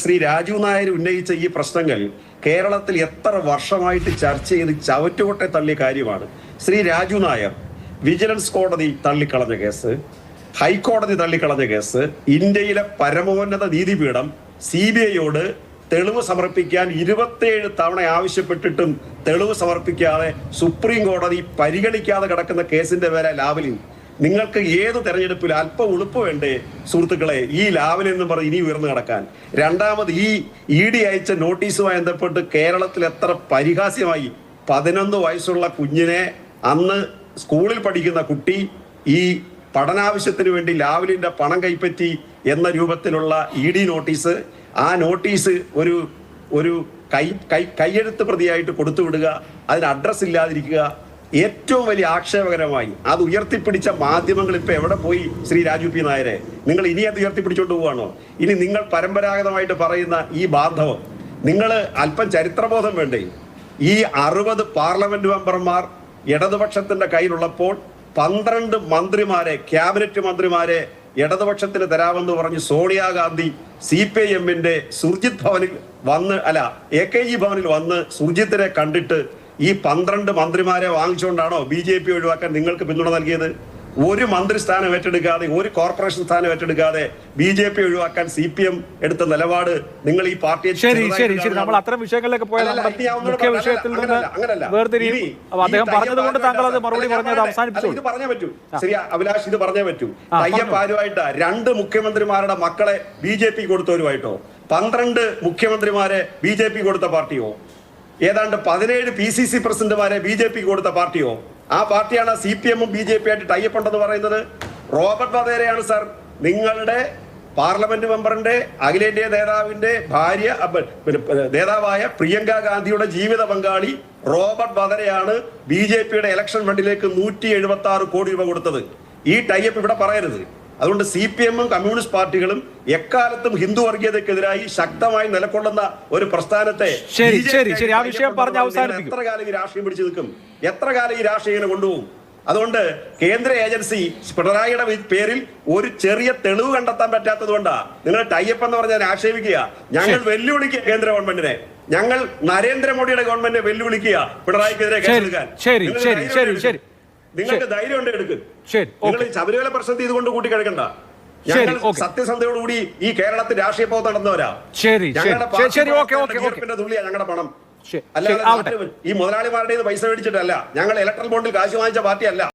ശ്രീ രാജു നായർ ഉന്നയിച്ച ഈ പ്രശ്നങ്ങൾ കേരളത്തിൽ എത്ര വർഷമായിട്ട് ചർച്ച ചെയ്ത് ചവറ്റുകൊട്ടെ തള്ളിയ കാര്യമാണ്. ശ്രീ രാജു നായർ വിജിലൻസ് കോടതി തള്ളിക്കളഞ്ഞ കേസ് ഹൈക്കോടതി തള്ളിക്കളഞ്ഞ കേസ് ഇന്ത്യയിലെ പരമോന്നത നീതിപീഠം സി ബി ഐയോട് തെളിവ് സമർപ്പിക്കാൻ ഇരുപത്തിയേഴ് തവണ ആവശ്യപ്പെട്ടിട്ടും തെളിവ് സമർപ്പിക്കാതെ സുപ്രീം കോടതി പരിഗണിക്കാതെ കിടക്കുന്ന കേസിന്റെ പേരെ ലാവലിൻ. നിങ്ങൾക്ക് ഏത് തെരഞ്ഞെടുപ്പിൽ അല്പം ഉളുപ്പ് വേണ്ടേ സുഹൃത്തുക്കളെ ഈ ലാവലിൻ എന്ന് പറഞ്ഞ് ഇനി ഉയർന്നു കിടക്കാൻ രണ്ടാമത് ഈ ഇ ഡി അയച്ച നോട്ടീസുമായി ബന്ധപ്പെട്ട് കേരളത്തിൽ എത്ര പരിഹാസ്യമായി. പതിനൊന്ന് വയസ്സുള്ള കുഞ്ഞിനെ അന്ന് സ്കൂളിൽ പഠിക്കുന്ന കുട്ടി ഈ പഠനാവശ്യത്തിന് വേണ്ടി ലാവലിന്റെ പണം കൈപ്പറ്റി എന്ന രൂപത്തിലുള്ള ഇ ഡി നോട്ടീസ് ആ നോട്ടീസ് ഒരു ഒരു കൈ കൈ കൈയെഴുത്ത് പ്രതിയായിട്ട് കൊടുത്തു വിടുക അതിന് അഡ്രസ്സ് ഇല്ലാതിരിക്കുക ഏറ്റവും വലിയ ആക്ഷേപകരമായി അത് ഉയർത്തിപ്പിടിച്ച മാധ്യമങ്ങൾ ഇപ്പൊ എവിടെ പോയി ശ്രീ രാജു പി നായരെ? നിങ്ങൾ ഇനി അത് ഉയർത്തിപ്പിടിച്ചോണ്ട് പോവാണോ? ഇനി നിങ്ങൾ പരമ്പരാഗതമായിട്ട് പറയുന്ന ഈ ബാന്ധവം നിങ്ങൾ അല്പം ചരിത്രബോധം വേണ്ടേ? ഈ അറുപത് പാർലമെന്റ് മെമ്പർമാർ ഇടതുപക്ഷത്തിന്റെ കയ്യിലുള്ളപ്പോൾ പന്ത്രണ്ട് മന്ത്രിമാരെ ക്യാബിനറ്റ് മന്ത്രിമാരെ ഇടതുപക്ഷത്തിന് തരാമെന്ന് പറഞ്ഞ് സോണിയാഗാന്ധി സി പി ഐ എമ്മിന്റെ സുർജിത് ഭവനിൽ വന്ന് അല്ല എ കെ ജി ഭവനിൽ വന്ന് സുർജിത്തിനെ കണ്ടിട്ട് ഈ പന്ത്രണ്ട് മന്ത്രിമാരെ വാങ്ങിച്ചുകൊണ്ടാണോ ബി ജെ പി ഒഴിവാക്കാൻ നിങ്ങൾക്ക് പിന്തുണ നൽകിയത്? ഒരു മന്ത്രി സ്ഥാനം ഏറ്റെടുക്കാതെ ഒരു കോർപ്പറേഷൻ സ്ഥാനം ഏറ്റെടുക്കാതെ ബി ജെ പി ഒഴിവാക്കാൻ സി പി എം എടുത്ത നിലപാട് നിങ്ങൾ ഈ പാർട്ടിയെ ശരി ശരി ശരി. നമ്മൾ അത്തരം വിഷയങ്ങളിലേക്ക് പോയാൽ മുഖ്യ വിഷയത്തിൽ നിന്ന്. വേർതിരിയും. അദ്ദേഹം പറഞ്ഞത് കൊണ്ട് താങ്കൾ അത് മറുപടി പറഞ്ഞത് അവസാനിപ്പിച്ചു. ഇത് പറഞ്ഞേ പറ്റൂ. ശരി അഭിലാഷ് ഇത് പറഞ്ഞേ പറ്റൂ. അയ്യപ്പാരുമായിട്ട് രണ്ട് മുഖ്യമന്ത്രിമാരുടെ മക്കളെ ബി ജെ പി കൊടുത്തവരുമായിട്ടോ? പന്ത്രണ്ട് മുഖ്യമന്ത്രിമാരെ ബി ജെ പി കൊടുത്ത പാർട്ടിയോ? ഏതാണ്ട് പതിനേഴ് പി സി സി പ്രസിഡന്റുമാരെ ബി ജെ പിക്ക് കൊടുത്ത പാർട്ടിയോ? ആ പാർട്ടിയാണ് സി പി എമ്മും ബി ജെ പി ആയിട്ട് ടൈപ്പ് ഉണ്ടെന്ന് പറയുന്നത്. റോബർട്ട് വധേരയാണ് സാർ. നിങ്ങളുടെ പാർലമെന്റ് മെമ്പറിന്റെ അഖിലേന്ത്യാ നേതാവിന്റെ ഭാര്യ നേതാവായ പ്രിയങ്ക ഗാന്ധിയുടെ ജീവിത പങ്കാളി റോബർട്ട് വധരയാണ് ബി ജെ പിയുടെ ഇലക്ഷൻ ഫണ്ടിലേക്ക് നൂറ്റി എഴുപത്തി ആറ് കോടി രൂപ കൊടുത്തത്. ഈ ടൈപ്പ് ഇവിടെ പറയരുത്. അതുകൊണ്ട് സി പി എമ്മും കമ്മ്യൂണിസ്റ്റ് പാർട്ടികളും എക്കാലത്തും ഹിന്ദു വർഗീയതക്കെതിരായി ശക്തമായി നിലകൊള്ളുന്ന ഒരു പ്രസ്ഥാനത്തെ എത്ര കാലം ഈ രാഷ്ട്രീയം പിടിച്ചു നിൽക്കും? എത്ര കാലം ഈ രാഷ്ട്രീയം ഇങ്ങനെ കൊണ്ടുപോകും? അതുകൊണ്ട് കേന്ദ്ര ഏജൻസി പിണറായിയുടെ പേരിൽ ഒരു ചെറിയ തെളിവ് കണ്ടെത്താൻ പറ്റാത്തത് കൊണ്ടാ നിങ്ങൾ ടൈപ്പ് എന്ന് പറഞ്ഞാൽ ആക്ഷേപിക്കുക. ഞങ്ങൾ. വെല്ലുവിളിക്കുക കേന്ദ്ര ഗവൺമെന്റിനെ. ഞങ്ങൾ നരേന്ദ്രമോദിയുടെ ഗവൺമെന്റിനെ വെല്ലുവിളിക്കുക പിണറായിക്കെതിരെ ശരി, ശരി, ശരി, നിങ്ങൾക്ക് ധൈര്യം ഉണ്ട് എടുക്കും. നിങ്ങൾ ഈ ശബരിമല പ്രശ്നത്തിൽ ഇതുകൊണ്ട് കൂട്ടിക്കിഴക്കണ്ട. സത്യസന്ധയോടുകൂടി ഈ കേരളത്തിൽ രാഷ്ട്രീയ പോകത്ത് നടന്നവരാ. ശരി. ഞങ്ങളുടെ തുള്ളിയാ ഞങ്ങളുടെ പണം. അല്ല അല്ലാതെ ഈ മുതലാളിമാരുടെ പൈസ മേടിച്ചിട്ടല്ല. ഞങ്ങൾ ഇലക്ട്രൽ ബോണ്ടിൽ കാശ് വാങ്ങിച്ച പാർട്ടിയല്ല.